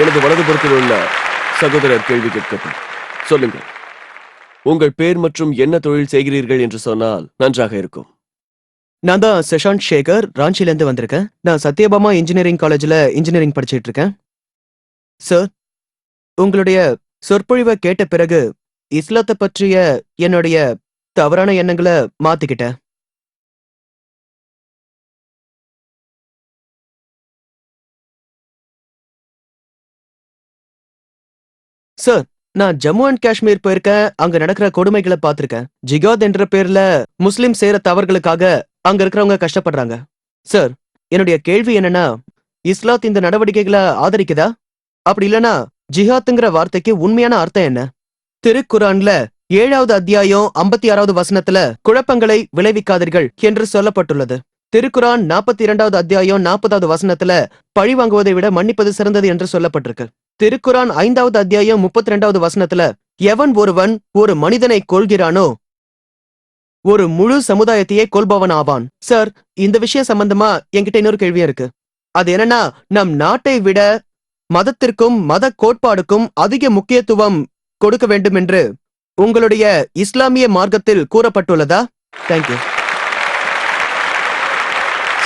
எனது வலதுபுறத்தில் உள்ள சகோதரர் கேள்வி கேட்கட்டும். சொல்லுங்கள். உங்கள் பேர் மற்றும் என்ன தொழில் செய்கிறீர்கள் என்று சொன்னால் நன்றாக இருக்கும். நான் தான் செஷாந்த் சேகர் ராஞ்சிலேருந்து வந்திருக்கேன். நான் சத்யபாமா இன்ஜினியரிங் காலேஜில் இன்ஜினியரிங் படிச்சுட்டு இருக்கேன். சார் உங்களுடைய சொற்பொழிவை கேட்ட பிறகு இஸ்லாத்தை பற்றிய என்னுடைய தவறான எண்ணங்களை மாத்திக்கிட்டேன். சார் நான் ஜம்மு அண்ட் காஷ்மீர் போயிருக்கேன். அங்க நடக்கிற கொடுமைகளை பார்த்திருக்கேன். ஜிகாத் என்ற பேர்ல முஸ்லிம் செய்யற தவறுகளுக்காக அங்க இருக்கிறவங்க கஷ்டப்படுறாங்க. சார் என்னுடைய கேள்வி என்னன்னா இஸ்லாத் இந்த நடவடிக்கைகளை ஆதரிக்குதா? அப்படி இல்லனா ஜிஹாத்துங்கிற வார்த்தைக்கு உண்மையான அர்த்தம் என்ன? திருக்குரான்ல ஏழாவது அத்தியாயம் ஐம்பத்தி ஆறாவது வசனத்துல குழப்பங்களை விளைவிக்காதீர்கள் என்று சொல்லப்பட்டுள்ளது. திருக்குரான் நாற்பத்தி இரண்டாவது அத்தியாயம் நாற்பதாவது வசனத்துல பழி வாங்குவதை விட மன்னிப்பது சிறந்தது என்று சொல்லப்பட்டிருக்கு. திருக்குரான் ஐந்தாவது அத்தியாயம் முப்பத்தி ரெண்டாவது வசனத்துல எவன் ஒருவன் ஒரு மனிதனை கொள்கிறானோ ஒரு முழு சமுதாயத்தையே கொள்பவன் ஆவான் சார் இந்த விஷயம் சம்பந்தமா என்கிட்ட இன்னொரு கேள்வியா இருக்கு. அது என்னன்னா நம் நாட்டை விட மதத்திற்கும் மத கோட்பாடுக்கும் அதிக முக்கியத்துவம் கொடுக்க வேண்டும் என்று உங்களுடைய இஸ்லாமிய மார்க்கத்தில் கூறப்பட்டுள்ளதா? தேங்க்யூ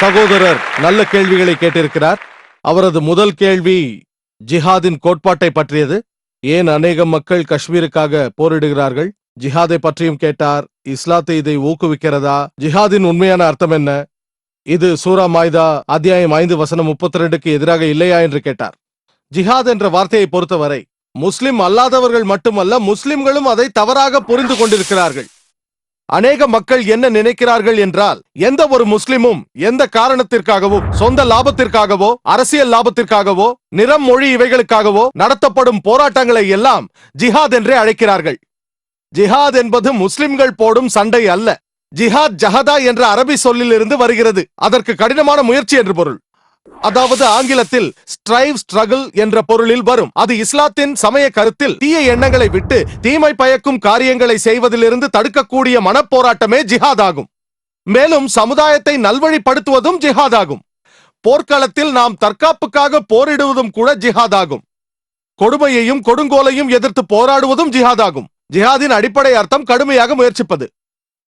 சகோதரர் நல்ல கேள்விகளை கேட்டிருக்கிறார். அவரது முதல் கேள்வி ஜிஹாதின் கோட்பாட்டை பற்றியது? ஏன் அநேக மக்கள் காஷ்மீருக்காக போரிடுகிறார்கள்? ஜிஹாதை பற்றியும் கேட்டார். இஸ்லாத்தை இதை ஊக்குவிக்கிறதா? ஜிஹாதின் உண்மையான அர்த்தம் என்ன? இது சூரா மாய்தா அத்தியாயம் ஐந்து வசனம் முப்பத்தி ரெண்டுக்கு எதிராக இல்லையா என்று கேட்டார். ஜிஹாத் என்ற வார்த்தையை பொறுத்தவரை முஸ்லிம் அல்லாதவர்கள் மட்டுமல்ல முஸ்லிம்களும் அதை தவறாக புரிந்து கொண்டிருக்கிறார்கள். அநேக மக்கள் என்ன நினைக்கிறார்கள் என்றால் எந்த ஒரு முஸ்லிமும் எந்த காரணத்திற்காகவும் சொந்த லாபத்திற்காகவோ அரசியல் லாபத்திற்காகவோ நிறம் மொழி இவைகளுக்காகவோ நடத்தப்படும் போராட்டங்களை எல்லாம் ஜிஹாத் என்றே அழைக்கிறார்கள். ஜிஹாத் என்பது முஸ்லிம்கள் போடும் சண்டை அல்ல. ஜிஹாத் ஜஹதா என்ற அரபி சொல்லிலிருந்து வருகிறது. அதற்கு கடினமான முயற்சி என்று பொருள். அதாவது ஆங்கிலத்தில் ஸ்ட்ரைவ் ஸ்ட்ரகிள் என்ற பொருளில் வரும். அது இஸ்லாத்தின் சமய கருத்தில் தீய எண்ணங்களை விட்டு தீமை பயக்கும் காரியங்களை செய்வதிலிருந்து தடுக்கக்கூடிய மனப்போராட்டமே ஜிஹாத் ஆகும் மேலும் சமுதாயத்தை நல்வழிப்படுத்துவதும் ஜிஹாத் ஆகும் போர்க்களத்தில் நாம் தற்காப்புக்காக போரிடுவதும் கூட ஜிஹாத் ஆகும் கொடுமையையும் கொடுங்கோலையும் எதிர்த்து போராடுவதும் ஜிஹாத் ஆகும் ஜிஹாதின் அடிப்படை அர்த்தம் கடுமையாக முயற்சிப்பது.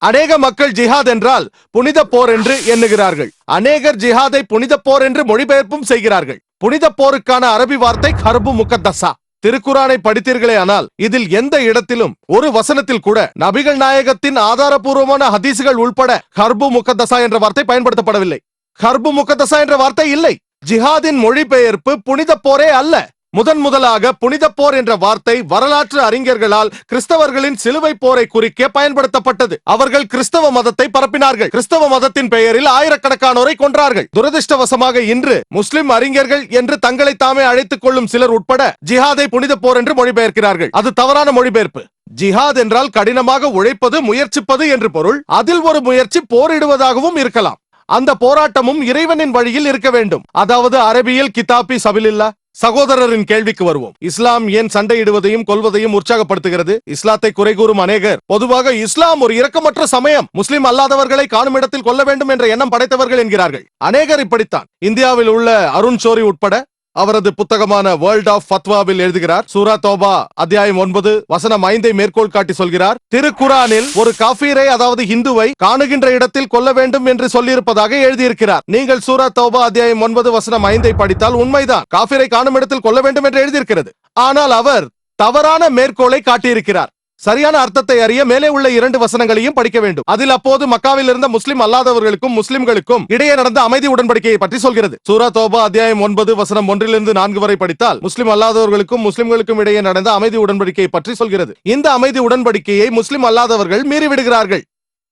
அநேக மக்கள் ஜிஹாத் என்றால் புனித போர் என்று எண்ணுகிறார்கள். அநேகர் ஜிஹாதை புனித போர் என்று மொழிபெயர்ப்பும் செய்கிறார்கள். புனித போருக்கான அரபி வார்த்தை ஹர்பு முகத்தசா. திருக்குறானை படித்தீர்களே ஆனால் இதில் எந்த இடத்திலும் ஒரு வசனத்தில் கூட நபிகள் நாயகத்தின் ஆதாரபூர்வமான ஹதீசுகள் உள்பட ஹர்பு முகத்தசா என்ற வார்த்தை பயன்படுத்தப்படவில்லை. ஹர்பு முகத்தசா என்ற வார்த்தை இல்லை. ஜிஹாதின் மொழிபெயர்ப்பு புனித போரே அல்ல. முதன் முதலாக புனித போர் என்ற வார்த்தை வரலாற்று அறிஞர்களால் கிறிஸ்தவர்களின் சிலுவை போரை குறிக்க பயன்படுத்தப்பட்டது. அவர்கள் கிறிஸ்தவ மதத்தை பரப்பினார்கள். கிறிஸ்தவ மதத்தின் பெயரில் ஆயிரக்கணக்கானோரை கொன்றார்கள். துரதிர்ஷ்டவசமாக இன்று முஸ்லிம் அறிஞர்கள் என்று தங்களை தாமே அழைத்துக் கொள்ளும் சிலர் உட்பட ஜிஹாதை புனித போர் என்று மொழிபெயர்க்கிறார்கள். அது தவறான மொழிபெயர்ப்பு. ஜிஹாத் என்றால் கடினமாக உழைப்பது முயற்சிப்பது என்று பொருள். அதில் ஒரு முயற்சி போரிடுவதாகவும் இருக்கலாம். அந்த போராட்டமும் இறைவனின் வழியில் இருக்க வேண்டும். அதாவது அரபியில் கிதாபி சபிலில்லா சகோதரரின் கேள்விக்கு வருவோம். இஸ்லாம் ஏன் சண்டையிடுவதையும் கொல்வதையும் உற்சாகப்படுத்துகிறது? இஸ்லாத்தை குறை கூறும் அநேகர். பொதுவாக இஸ்லாம் ஒரு இரக்கமற்ற சமயம். முஸ்லிம் அல்லாதவர்களை காணும் இடத்தில் கொல்ல வேண்டும் என்ற எண்ணம் படைத்தவர்கள் என்கிறார்கள். அநேகர் இப்படித்தான். இந்தியாவில் உள்ள அருண் சோரி உட்பட அவரது புத்தகமான வேர்ல்ட் ஆஃப் ஃபத்வாவில் எழுதுகிறார். சூரா தோபா அத்தியாயம் ஒன்பது வசனம் ஐந்தை மேற்கோள் காட்டி சொல்கிறார். திருக்குரானில் ஒரு காஃபீரை அதாவது ஹிந்துவை காணுகின்ற இடத்தில் கொல்ல வேண்டும் என்று சொல்லியிருப்பதாக எழுதியிருக்கிறார். நீங்கள் சூரா தோபா அத்தியாயம் ஒன்பது வசனம் ஐந்தை படித்தால் உண்மைதான். காபீரை காணும் இடத்தில் கொல்ல வேண்டும் என்று எழுதியிருக்கிறது. ஆனால் அவர் தவறான மேற்கோளை காட்டியிருக்கிறார். சரியான அர்த்தத்தை அறிய மேலே உள்ள இரண்டு வசனங்களையும் படிக்க வேண்டும். அதில் அப்போது மக்காவில் இருந்த முஸ்லிம் அல்லாதவர்களுக்கும் முஸ்லிம்களுக்கும் இடையே நடந்த அமைதி உடன்படிக்கையை பற்றி சொல்கிறது. சூரா தோபா அத்தியாயம் ஒன்பது வசனம் ஒன்றிலிருந்து நான்கு வரை படித்தால் முஸ்லிம் அல்லாதவர்களுக்கும் முஸ்லிம்களுக்கும் இடையே நடந்த அமைதி உடன்படிக்கையை பற்றி சொல்கிறது. இந்த அமைதி உடன்படிக்கையை முஸ்லிம் அல்லாதவர்கள் மீறிவிடுகிறார்கள்.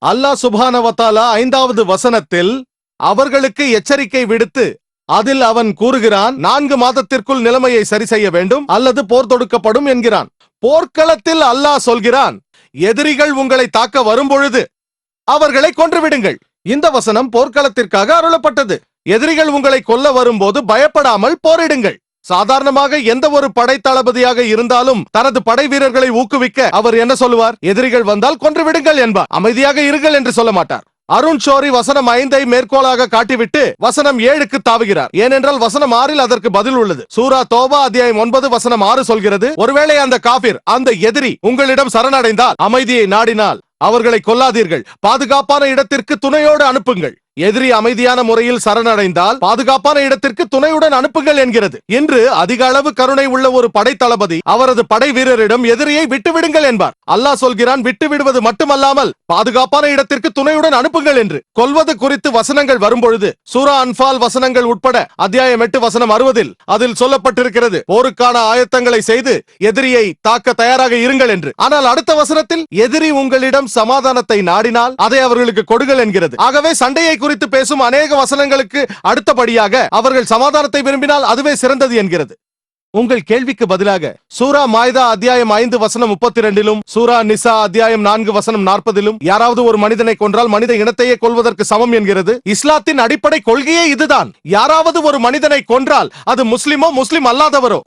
அல்லாஹ் சுபானவத்தாலா ஐந்தாவது வசனத்தில் அவர்களுக்கு எச்சரிக்கை விடுத்து அதில் அவன் கூறுகிறான் நான்கு மாதத்திற்குள் நிலைமையை சரி செய்ய வேண்டும் அல்லது போர் தொடுக்கப்படும் என்கிறான். போர்க்களத்தில் அல்லாஹ் சொல்கிறான் எதிரிகள் உங்களை தாக்க வரும்பொழுது அவர்களை கொன்றுவிடுங்கள். இந்த வசனம் போர்க்களத்திற்காக அருளப்பட்டது. எதிரிகள் உங்களை கொல்ல வரும்போது பயப்படாமல் போரிடுங்கள். சாதாரணமாக எந்த ஒரு படை தளபதியாக இருந்தாலும் தனது படை வீரர்களை ஊக்குவிக்க அவர் என்ன சொல்லுவார்? எதிரிகள் வந்தால் கொன்று விடுங்கள் என்பார். அமைதியாக இருங்கள் என்று சொல்ல மாட்டார். அருண் ஷோரி வசனம் ஐந்தை மேற்கோளாக காட்டிவிட்டு வசனம் ஏழுக்கு தாவுகிறார். ஏனென்றால் வசனம் ஆறில் அதற்கு பதில் உள்ளது. சூரா தோபா அத்தியாயம் ஒன்பது வசனம் ஆறு சொல்கிறது ஒருவேளை அந்த காபிர் அந்த எதிரி உங்களிடம் சரணடைந்தால் அமைதியை நாடினால் அவர்களை கொல்லாதீர்கள். பாதுகாப்பான இடத்திற்கு துணையோடு அனுப்புங்கள். எதிரி அமைதியான முறையில் சரணடைந்தால் பாதுகாப்பான இடத்திற்கு துணையுடன் அனுப்புங்கள் என்கிறது. இன்று அதிக அளவு கருணை உள்ள ஒரு படை தளபதி அவரது படை வீரரிடம் எதிரியை விட்டுவிடுங்கள் என்பார். அல்லாஹ் சொல்கிறான் விட்டு விடுவது மட்டுமல்லாமல் பாதுகாப்பான இடத்திற்கு துணையுடன் அனுப்புங்கள் என்று. கொல்வது குறித்து வசனங்கள் வரும்பொழுது சூரா அன்பால் வசனங்கள் உட்பட அத்தியாயம் எட்டு வசனம் அறுபதில் அதில் சொல்லப்பட்டிருக்கிறது போருக்கான ஆயத்தங்களை செய்து எதிரியை தாக்க தயாராக இருங்கள் என்று. ஆனால் அடுத்த வசனத்தில் எதிரி உங்களிடம் சமாதானத்தை நாடினால் அதை அவர்களுக்கு கொடுங்கள் என்கிறது. ஆகவே சண்டையை குறித்து பேசும் அநேக வசனங்களுக்கு அடுத்தபடியாக அவர்கள் சமாதானத்தை விரும்பினால் அதுவே சிறந்தது என்கிறது. உங்கள் கேள்விக்கு பதிலாக சூரா மாய்தா அத்தியாயம் ஐந்து வசனம் முப்பத்தி ரெண்டிலும் சூரா நிசா அத்தியாயம் நான்கு வசனம் நாற்பதிலும் யாராவது ஒரு மனிதனை கொன்றால் மனித இனத்தையே கொள்வதற்கு சமம் என்கிறது. இஸ்லாத்தின் அடிப்படை கொள்கையே இதுதான். யாராவது ஒரு மனிதனை கொன்றால் அது முஸ்லிமோ முஸ்லிம் அல்லாதவரோ?